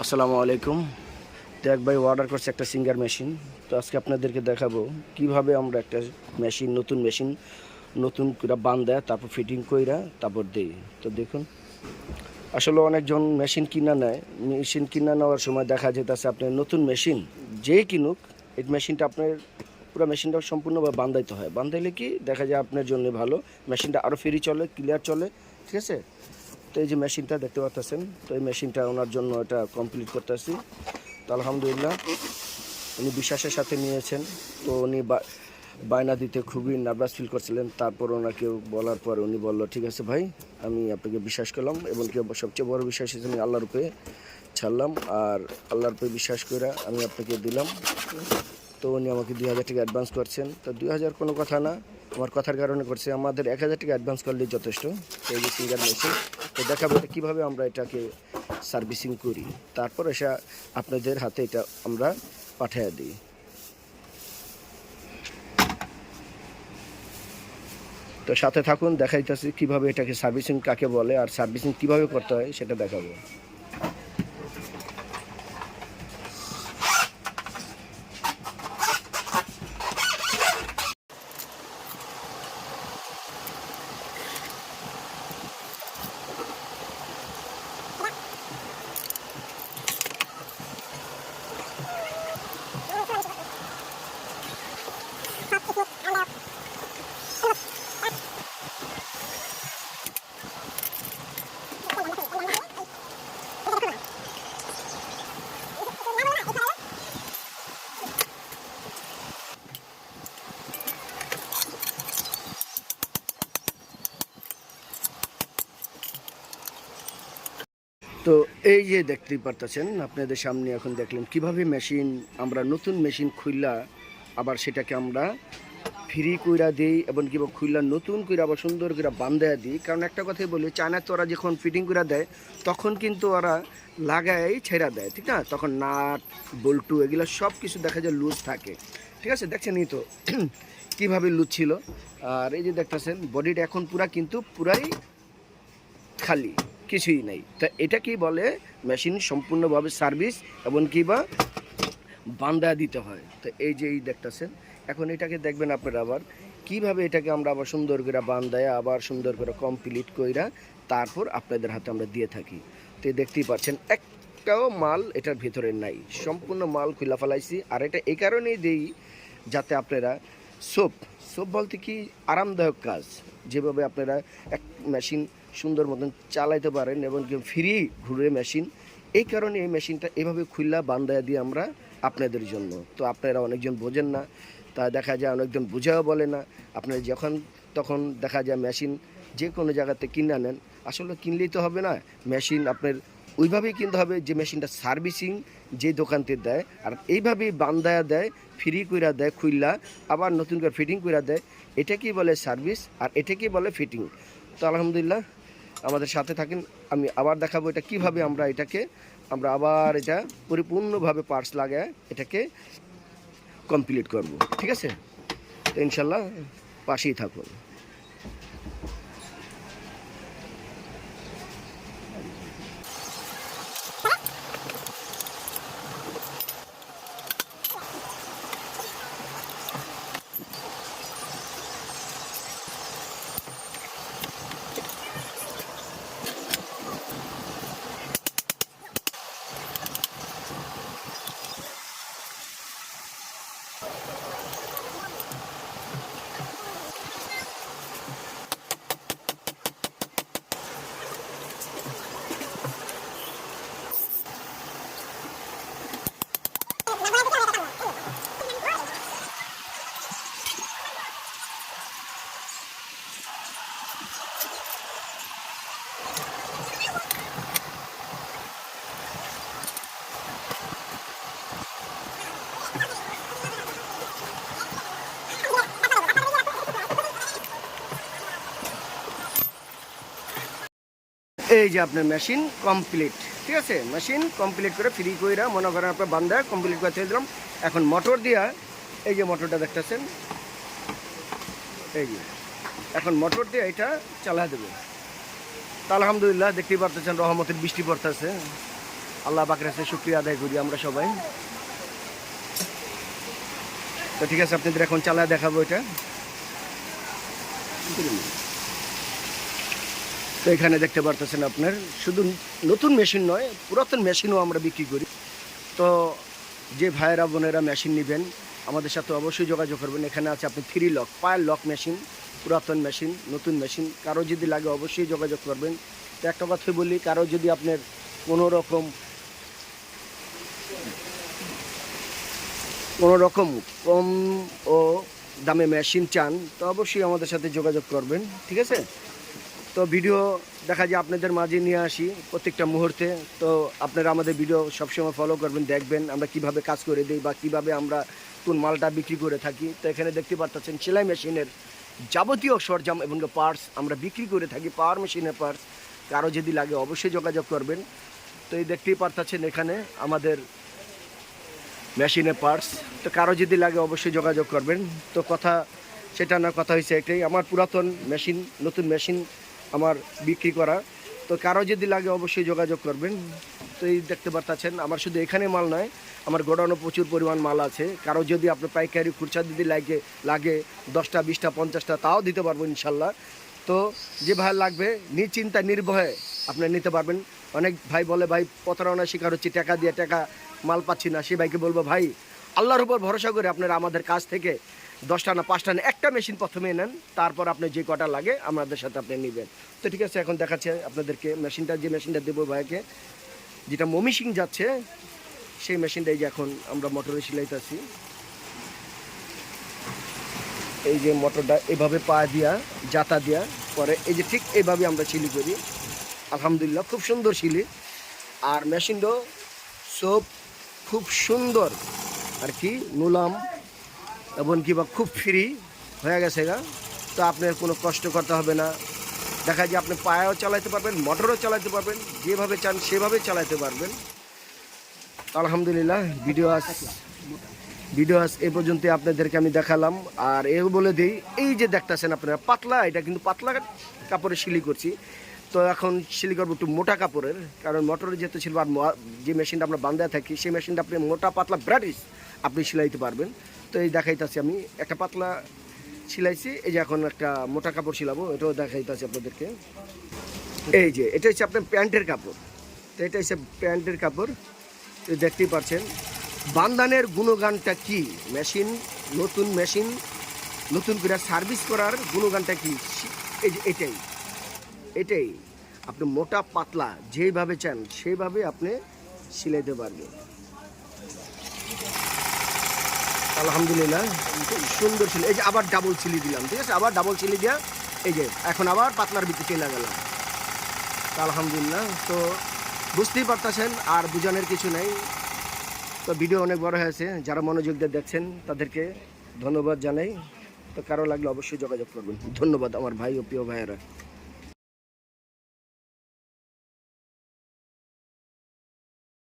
আসসালামু আলাইকুম। ত্যাগ ভাই অর্ডার করছে একটা সিঙ্গার মেশিন তো আজকে আপনাদেরকে দেখাবো কীভাবে আমরা একটা মেশিন নতুন মেশিন নতুন করে বান দেয় তারপর ফিটিং কইরা তারপর দেই। তো দেখুন, আসলে অনেকজন মেশিন কিনা নেয়। মেশিন কিনা নেওয়ার সময় দেখা যেতেছে আপনার নতুন মেশিন যেই কিনুক, এই মেশিনটা আপনার পুরো মেশিনটা সম্পূর্ণভাবে বান্ধাইতে হয়। বান্ধাইলে কি দেখা যায় আপনার জন্য ভালো মেশিনটা আরও ফ্রি চলে ক্লিয়ার চলে, ঠিক আছে? তো এই যে মেশিনটা দেখতে পাচ্ছেন, তো এই মেশিনটা ওনার জন্য এটা কমপ্লিট করতেছি। তো আলহামদুলিল্লাহ, উনি বিশ্বাসের সাথে নিয়েছেন। তো উনি বায়না দিতে খুবই নার্ভাস ফিল করছিলেন। তারপর ওনাকে বলার পর উনি বলল, ঠিক আছে ভাই, আমি আপনাকে বিশ্বাস করলাম এবং কি সবচেয়ে বড় বিশ্বাস হিসেবে আমি আল্লাহর উপরে ছাড়লাম আর আল্লাহর উপরে বিশ্বাস করে আমি আপনাকে দিলাম। তো উনি আমাকে দুই হাজার টাকা অ্যাডভান্স করছেন। তো দুই হাজার কোনো কথা না, আমার কথার কারণে করছে। আমাদের এক হাজার টাকা অ্যাডভান্স করলেই যথেষ্ট। এই যে সিঙ্গার মেশিন তো দেখাবো এটা কীভাবে আমরা এটাকে সার্ভিসিং করি। তারপর এসে আপনাদের হাতে এটা আমরা পাঠিয়ে দিই। তো সাথে থাকুন, দেখাইতেছি কীভাবে এটাকে সার্ভিসিং কাকে বলে আর সার্ভিসিং কীভাবে করতে হয়, সেটা দেখাবো। তো এই যে দেখতেই পারতেছেন, আপনাদের সামনে এখন দেখলেন কীভাবে মেশিন আমরা নতুন মেশিন খুললা আবার সেটাকে আমরা ফ্রি কইরা দিই এবং কিংবা খুললা নতুন করে আবার সুন্দর করে বান্ধায় দিই। কারণ একটা কথাই বলি চায়নাতে ওরা যখন ফিটিং করে দেয়, তখন কিন্তু ওরা লাগাই ছেড়া দেয়, ঠিক না? তখন নাট, বল্টু এগুলো সব কিছু দেখা যায় লুজ থাকে। ঠিক আছে? দেখছেনই তো কীভাবে লুজ ছিল? আর এই যে দেখতেছেন বডিটা এখন পুরা কিন্তু পুরাই খালি। কিছুই নেই। তা এটা কি বলে? মেশিন সম্পূর্ণভাবে সার্ভিস এবং কি বা বান্দা দিতে হয়। তো এই যে এই দেখতেছেন, এখন এটাকে দেখবেন আপনারা আবার কীভাবে এটাকে আমরা আবার সুন্দর করে বান্দায় আবার সুন্দর করে কমপ্লিট কইরা তারপর আপনাদের হাতে আমরা দিয়ে থাকি। তো দেখতেই পাচ্ছেন, একটাও মাল এটার ভিতরে নাই। সম্পূর্ণ মাল খুলা ফেলাইছি। আর এটা এই কারণেই দেই যাতে আপনারা সোপ সোপ বলতে কি আরামদায়ক কাজ। যেভাবে আপনারা এক মেশিন সুন্দর মতন চালাইতে পারেন এবং ফ্রি ঘুরে মেশিন এই কারণে এই মেশিনটা এভাবে খুললা বান্দায় দিয়ে আমরা আপনাদের জন্য। তো আপনারা অনেকজন বোঝেন না, তা দেখা যায় অনেকজন বুঝাও বলে না। আপনারা যখন তখন দেখা যায় মেশিন যে কোনো জায়গাতে কিনে নেন, আসলে কিনলেই তো হবে না। মেশিন আপনার ওইভাবেই কিনতে হবে যে মেশিনটা সার্ভিসিং যে দোকানতে দেয়, আর এইভাবেই বান্দায়া দেয় ফ্রি কইরা দেয় খুললা আবার নতুন করে ফিটিং কইরা দেয়। এটাকেই বলে সার্ভিস আর এটাকেই বলে ফিটিং তো আলহামদুলিল্লাহ আমাদের সাথে থাকেন। আমি আবার দেখাবো এটা কীভাবে আমরা এটাকে, আমরা আবার এটা পরিপূর্ণভাবে পার্টস লাগায় এটাকে কমপ্লিট করব। ঠিক আছে? তো ইনশাল্লাহ পাশেই থাকুন। এই যে আপনার মেশিন কমপ্লিট ঠিক আছে? মেশিন কমপ্লিট করে ফ্রি কইরা মনে করেন আপনার বান্ধা কমপ্লিট করে ছেড়ে দিলাম। এখন মোটর দিয়া এই যে মোটরটা দেখতেছেন, এই যে। এখন মোটর দিয়ে এটা চালা দেবে। তা আলহামদুলিল্লাহ দেখতেই পারতেছেন রহমতের বৃষ্টি পড়তেছে। আল্লাহ পাকের কাছে শুক্রিয়া আদায় করি আমরা সবাই। তো ঠিক আছে, আপনাদের এখন চালায় দেখাবো এটা। তো এখানে দেখতে পারতেছেন আপনার, শুধু নতুন মেশিন নয়, পুরাতন মেশিনও আমরা বিক্রি করি। তো যে ভাইয়েরা, বোনেরা মেশিন নেবেন, আমাদের সাথে অবশ্যই যোগাযোগ করবেন। এখানে আছে আপনি থ্রি লক পায়ের লক মেশিন, পুরাতন মেশিন, নতুন মেশিন। কারও যদি লাগে অবশ্যই যোগাযোগ করবেন। তো একটা কথা বলি, কারও যদি আপনার কোনো রকম কোনো রকম কম ও দামে মেশিন চান, তো অবশ্যই আমাদের সাথে যোগাযোগ করবেন। ঠিক আছে? তো ভিডিও দেখা যায় আপনাদের মাঝে নিয়ে আসি প্রত্যেকটা মুহূর্তে। তো আপনারা আমাদের ভিডিও সবসময় ফলো করবেন, দেখবেন আমরা কীভাবে কাজ করে দিই বা কীভাবে আমরা কোন মালটা বিক্রি করে থাকি। তো এখানে দেখতে পাচ্ছেন সেলাই মেশিনের যাবতীয় সরঞ্জাম এবং পার্টস আমরা বিক্রি করে থাকি পাওয়ার মেশিনের পার্টস কারও যদি লাগে অবশ্যই যোগাযোগ করবেন। তো এই দেখতেই পারতেছেন এখানে আমাদের মেশিনের পার্টস তো কারও যদি লাগে অবশ্যই যোগাযোগ করবেন। তো কথা, সেটা না, কথা হয়েছে এটাই। আমার পুরাতন মেশিন নতুন মেশিন আমার বিক্রি করা। তো কারও যদি লাগে অবশ্যই যোগাযোগ করবেন। তো এই দেখতে পারতেছেন, আমার শুধু এখানে মাল নয়, আমার গোডাউনে প্রচুর পরিমাণ মাল আছে। কারও যদি আপনার পাইকারি খুরচা যদি লাগে লাগে, দশটা, বিশটা, পঞ্চাশটা, তাও দিতে পারব ইনশাল্লাহ। তো যে ভাই লাগবে, নিশ্চিন্তা নির্ভয়ে আপনি নিতে পারবেন। অনেক ভাই বলে, ভাই প্রতারণা শিকার হচ্ছে, টাকা দিয়ে টাকা মাল পাচ্ছি না। সে ভাইকে বলব, ভাই, আল্লাহর উপর ভরসা করে আপনারা আমাদের কাছ থেকে দশটা না, পাঁচটা না, একটা মেশিন প্রথমে নেন, তারপর আপনি যে কটা লাগে আমাদের সাথে আপনি নেবেন। তো ঠিক আছে, এখন দেখাচ্ছে আপনাদেরকে মেশিনটা যে মেশিনটা দেবো ভাইকে। যেটা মমিশিং যাচ্ছে, সেই মেশিনটাই যে এখন আমরা মোটরে সিলাইতেছি। এই যে মোটরটা এভাবে পা দিয়া, জাতা দিয়া, পরে এই যে ঠিক এইভাবে আমরা সিলি করি। আলহামদুলিল্লাহ, খুব সুন্দর সিলি। আর মেশিনটাও সব খুব সুন্দর। আর কি, নুলাম এবং কি বা খুব ফ্রি হয়ে গেছে গা। তো আপনার কোনো কষ্ট করতে হবে না। দেখা যায় আপনি পায়েও চালাতে পারবেন, মোটরও চালাতে পারবেন, যেভাবে চান সেভাবে চালাতে পারবেন। আলহামদুলিল্লাহ ভিডিও আস ভিডিও আস এ পর্যন্ত আপনাদেরকে আমি দেখালাম। আর এও বলে দিই, এই যে দেখতেছেন আপনারা, পাতলা, এটা কিন্তু পাতলা কাপড়ে শিলি করছি। তো এখন শিলি করব একটু মোটা কাপড়ের, কারণ মোটরের যেহেতু ছিল আর যে মেশিনটা আমরা বান্ধা থাকি, সেই মেশিনটা আপনি মোটা, পাতলা ব্রাটিস আপনি সিলাইতে পারবেন। তো এই দেখাইতেছি আমি। একটা পাতলা সিলাইছি এই যে এখন একটা মোটা কাপড় সিলাবো এটাও দেখাইতেছি আপনাদেরকে। এই যে, এটা হচ্ছে আপনার প্যান্টের কাপড়। তো এটা হচ্ছে প্যান্টের কাপড় দেখতেই পাচ্ছেন। বান্দানের গুণগানটা কি? মেশিন, নতুন মেশিন, নতুন করে সার্ভিস করার গুণগানটা কি? এই যে, এটাই। এটাই। আপনি মোটা, পাতলা, যেইভাবে চান, সেইভাবে আপনি সিলাইতে পারবেন। আলহামদুলিল্লাহ। সুন্দর ছিল। এই যে আবার ডাবল চিলি দিলাম, ঠিক আছে? আবার ডাবল চিলি দিয়া এই যে, এখন আবার পাতলার ভিতরে চলে গেলাম। আলহামদুলিল্লাহ। তো বুঝতেই পারতেছেন, আর বোঝানোর কিছু নেই। তো ভিডিও অনেক বড় হয়েছে। যারা মনোযোগ দিয়ে দেখছেন, তাদেরকে ধন্যবাদ জানাই। তো কারও লাগলে অবশ্যই যোগাযোগ করবেন। ধন্যবাদ আমার ভাই ও প্রিয় ভাইয়েরা।